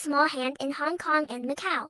small hand in Hong Kong and Macau.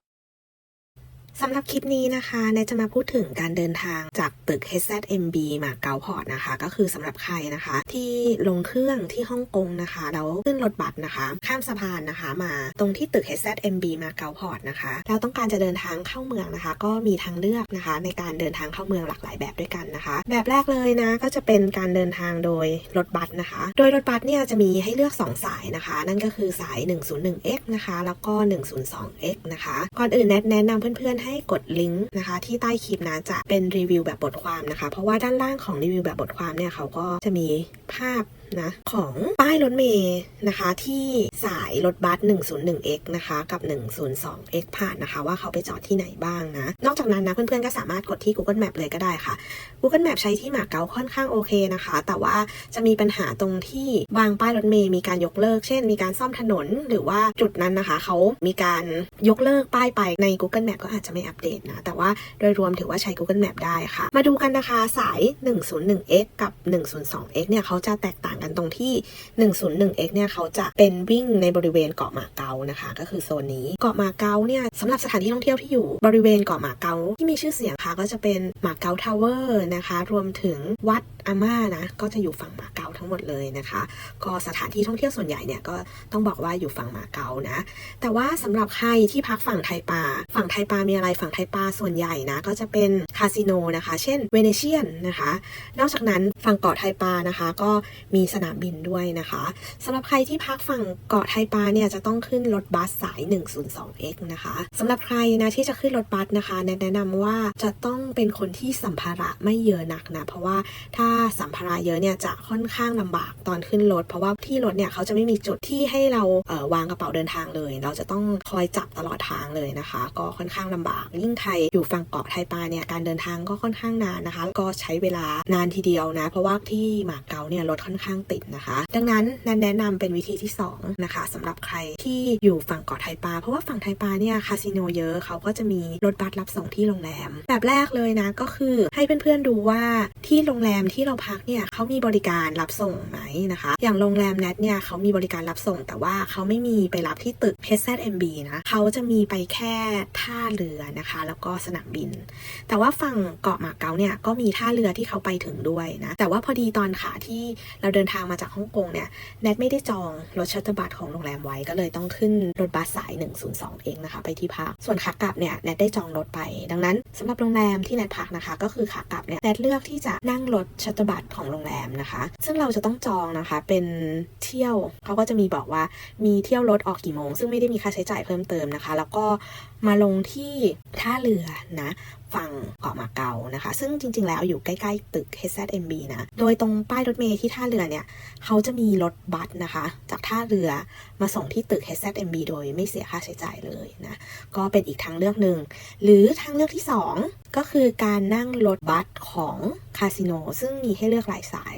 สำหรับคลิปนี้นะคะเนจะมาพูดถึงการเดินทางจากตึก HZMB มาเกาพอร์ตนะคะ ก็คือสำหรับใครนะคะ ที่ลงเครื่องที่ฮ่องกงนะคะแล้วขึ้นรถบัสนะคะ ข้ามสะพานนะคะ มาตรงที่ตึก HZMB มาเกาพอร์ตนะคะแล้วต้องการจะเดินทางเข้าเมืองนะคะ ก็มีทางเลือกนะคะ ในการเดินทางเข้าเมืองหลากหลายแบบด้วยกันนะคะ แบบแรกเลยนะก็จะเป็นการเดินทางโดยรถบัสนะคะ โดยรถบัสเนี่ยจะมีให้เลือก 2 สายนะคะ นั่นก็คือสาย 101X นะคะแล้วก็ 102X นะคะก่อนอื่นแนะแนะนำเพื่อนๆให้กดลิงก์นะคะ ที่ใต้คลิปนะจะเป็นรีวิวแบบบทความนะคะ เพราะว่าด้านล่างของรีวิวแบบบทความเนี่ยเขาก็จะมีภาพ นะของป้ายรถเมย์นะคะที่สายรถบัส 101X นะคะกับ 102X ผ่านนะคะ ว่าเขาไปจอดที่ไหนบ้างนะ นอกจากนั้นนะเพื่อนๆก็สามารถกดที่ Google Map เลยก็ได้ค่ะ Google Map ใช้ที่หมาเก๊าค่อนข้างโอเคนะคะ แต่ว่าจะมีปัญหาตรงที่บางป้ายรถเมย์มีการยกเลิก เช่น มีการซ่อมถนนหรือว่าจุดนั้นนะคะ เขามีการยกเลิกป้ายไปใน Google Map ก็อาจจะไม่อัปเดตนะ แต่ว่าโดยรวมถือว่าใช้ Google Map ได้ค่ะ มาดูกันนะคะสาย 101x กับ 102x เนี่ยเขาจะแตกต่างกันตรงที่ 101x เนี่ยเขาจะเป็นวิ่งในบริเวณเกาะหมาเก๊านะคะ ก็คือโซนนี้เกาะหมาเก๊าเนี่ยสำหรับสถานที่ท่องเที่ยวที่อยู่บริเวณเกาะหมาเก๊าที่มีชื่อเสียงค่ะก็จะเป็นหมาเก๊าทาวเวอร์นะคะ รวมถึงวัดอาม่านะก็จะอยู่ฝั่งหมาเก๊าทั้งหมดเลยนะคะ ก็สถานที่ท่องเที่ยวส่วนใหญ่เนี่ยก็ต้องบอกว่าอยู่ฝั่งหมาเก๊านะ แต่ว่าสำหรับใครที่พักฝั่งไทยปาฝั่งไทยปามีอะไรฝั่งไทยปาส่วนใหญ่นะก็จะเป็นคาสิโนนะคะ เช่นเวเนเชียนนะคะ นอกจากนั้นฝั่งเกาะไทยปานะคะ ก็มีสนามบินด้วยนะคะสำหรับใครที่พักฝั่งเกาะไทยปาเนี่ยจะต้องขึ้นรถบัสสาย 102x นะคะสำหรับใครนะที่จะขึ้นรถบัสนะคะ แนะนำว่าจะต้องเป็นคนที่สัมภาระไม่เยอะนักนะเพราะว่าถ้าสัมภาระเยอะเนี่ยจะค่อนข้างลำบากตอนขึ้นรถเพราะว่าที่รถเนี่ยเขาจะไม่มีจุดที่ให้เราเวางกระเป๋าเดินทางเลย เราจะต้องคอยจับตลอดทางเลยนะคะ ก็ค่อนข้างลำบาก ยิ่งใครอยู่ฝั่งเกาะไทยปาเนี่ยการเดินทางก็ค่อนข้างนานนะคะ ก็ใช้เวลานานทีเดียวนะ เพราะว่าที่หมาเก๊าเนี่ยรถค่อนข้างติดนะคะ ดังนั้นนันแนะนำเป็นวิธีที่สองนะคะสำหรับใครที่อยู่ฝั่งเกาะไทยปา เพราะว่าฝั่งไทยปาเนี่ยคาสิโนเยอะเขาก็จะมีรถบัสรับส่งที่โรงแรม แบบแรกเลยนะก็คือให้เพื่อนๆดูว่าที่โรงแรมที่เราพักเนี่ยเขามีบริการรับส่งไหมนะคะ อย่างโรงแรมแนทเนี่ยเขามีบริการรับส่ง แต่ว่าเขาไม่มีไปรับที่ตึก HZMB นะเขาจะมีไปแค่ท่าเรือนะคะ แล้วก็สนามบิน แต่ว่าฝั่งเกาะหมาเก๊าเนี่ยก็มีท่าเรือที่เขาไปถึงด้วยนะแต่ว่าพอดีตอนขาที่เราเดินทางมาจากฮ่องกงเนี่ยแนทไม่ได้จองรถชัตเตอร์บัสของโรงแรมไว้ก็เลยต้องขึ้นรถบัสสาย 102 เองนะคะ ไปที่พัก ส่วนขากลับเนี่ยแนทได้จองรถไป ดังนั้นสำหรับโรงแรมที่แนทพักนะคะ ก็คือขากลับเนี่ยแนทเลือกที่จะนั่งรถชัตเตอร์บัสของโรงแรมนะคะ ซึ่งเราจะต้องจองนะคะเป็นเที่ยวเขาก็จะมีบอกว่ามีเที่ยวรถออกกี่โมง ซึ่งไม่ได้มีค่าใช้จ่ายเพิ่มเติมนะคะ แล้วก็ มาลงที่ท่าเรือนะฝั่งเกาะมาเกานะคะ ซึ่งจริง ๆ แล้วอยู่ใกล้ ๆ ตึก HZMB นะ โดยตรงป้ายรถเมล์ที่ท่าเรือเนี่ย เขาจะมีรถบัสนะคะ จากท่าเรือมาส่งที่ตึก HZMB โดยไม่เสียค่าใช้จ่ายเลยนะ ก็เป็นอีกทางเลือกหนึ่ง หรือทางเลือกที่ 2 ก็คือการนั่งรถบัสของคาสิโนซึ่งมีให้เลือกหลายสาย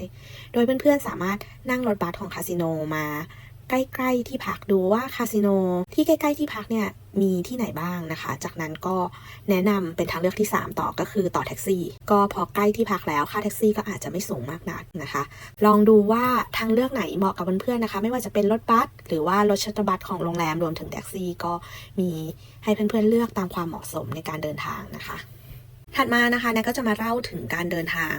โดยเพื่อนๆสามารถนั่งรถบัสของคาสิโนมา ใกล้ๆที่พักดูว่าคาสิโนที่ใกล้ๆที่พักเนี่ยมีที่ไหนบ้างนะคะ จากนั้นก็แนะนำเป็นทางเลือกที่ 3 ต่อก็คือต่อแท็กซี่ ก็พอใกล้ที่พักแล้วค่าแท็กซี่ก็อาจจะไม่สูงมากนักนะคะ ลองดูว่าทางเลือกไหนเหมาะกับเพื่อนๆนะคะ ไม่ว่าจะเป็นรถบัสหรือว่ารถชัตเตอร์บัสของโรงแรมรวมถึงแท็กซี่ก็มีให้เพื่อนๆเลือกตามความเหมาะสมในการเดินทางนะคะ ถัดมานะคะแนทก็จะมาเล่าถึงการเดินทาง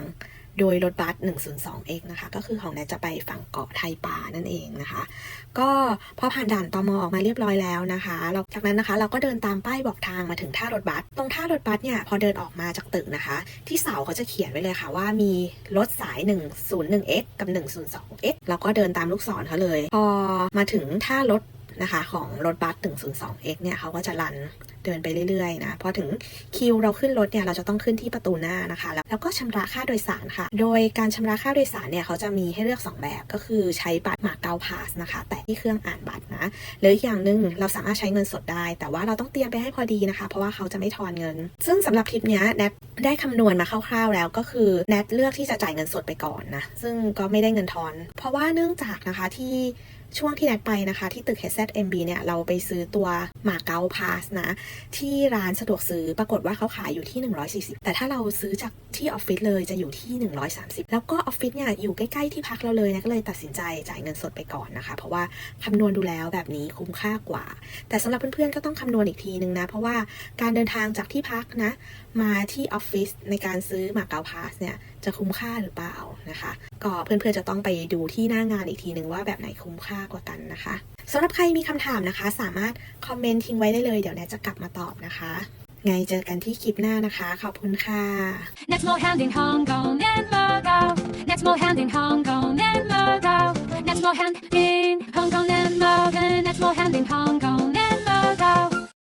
โดยรถบัส 102X นะคะก็คือของแนทจะไปฝั่งเกาะไทยป่านั่นเองนะคะ ก็พอผ่านด่านตมออกมาเรียบร้อยแล้วนะคะเราจากนั้นนะคะเราก็เดินตามป้ายบอกทางมาถึงท่ารถบัส ตรงท่ารถบัสเนี่ยพอเดินออกมาจากตึกนะคะ ที่เสาเขาจะเขียนไว้เลยค่ะว่ามีรถสาย 101X กับ 102X เราก็เดินตามลูกศรเขาเลย พอมาถึงท่ารถ นะคะของรถบัส 102X เนี่ยเขาก็จะรันเดินไปเรื่อยๆนะพอถึงคิวเราขึ้นรถเนี่ยเราจะต้องขึ้นที่ประตูหน้านะคะ แล้วก็ชำระค่าโดยสารค่ะ โดยการชำระค่าโดยสารเนี่ยเขาจะมีให้เลือก 2 แบบก็คือใช้บัตรมาเกาพาสนะคะ แต่ที่เครื่องอ่านบัตรนะหรืออีกอย่างหนึ่งเราสามารถใช้เงินสดได้ แต่ว่าเราต้องเตรียมไปให้พอดีนะคะ เพราะว่าเขาจะไม่ทอนเงิน ซึ่งสำหรับคลิปเนี้ยแนทได้คำนวณมาคร่าวๆแล้วก็คือแนทเลือกที่จะจ่ายเงินสดไปก่อนนะซึ่งก็ไม่ได้เงินทอน เพราะว่าเนื่องจากนะคะที่ ช่วงที่นัดไปนะคะที่ตึก HZMB เนี่ยเราไปซื้อตัวหมาเก๊าพาสนะ ที่ร้านสะดวกซื้อปรากฏว่าเขาขายอยู่ที่ 140 แต่ถ้าเราซื้อจากที่ออฟฟิศเลยจะอยู่ที่ 130 แล้วก็ออฟฟิศเนี่ยอยู่ใกล้ๆที่พักเราเลยนะก็เลยตัดสินใจจ่ายเงินสดไปก่อนนะคะ เพราะว่าคำนวณดูแล้วแบบนี้คุ้มค่ากว่า แต่สำหรับเพื่อนๆก็ต้องคำนวณอีกทีนึงนะ เพราะว่าการเดินทางจากที่พักนะ มาที่ออฟฟิศในการซื้อหมาเก๊าพาสเนี่ย จะคุ้มค่าหรือเปล่านะคะ ก็เพื่อนๆจะต้องไปดูที่หน้างานอีกทีหนึ่งว่าแบบไหนคุ้มค่ากว่ากันนะคะสำหรับใครมีคำถามนะคะ สามารถคอมเมนต์ทิ้งไว้ได้เลยเดี๋ยวแนทจะกลับมาตอบนะคะ ไงเจอกันที่คลิปหน้านะคะ ขอบคุณค่ะ Let's more hand in Hong Kong and Macau. Let's more hand in Hong Kong and Macau. Let's more hand in Hong Kong and Macau. Let's more hand in Hong Kong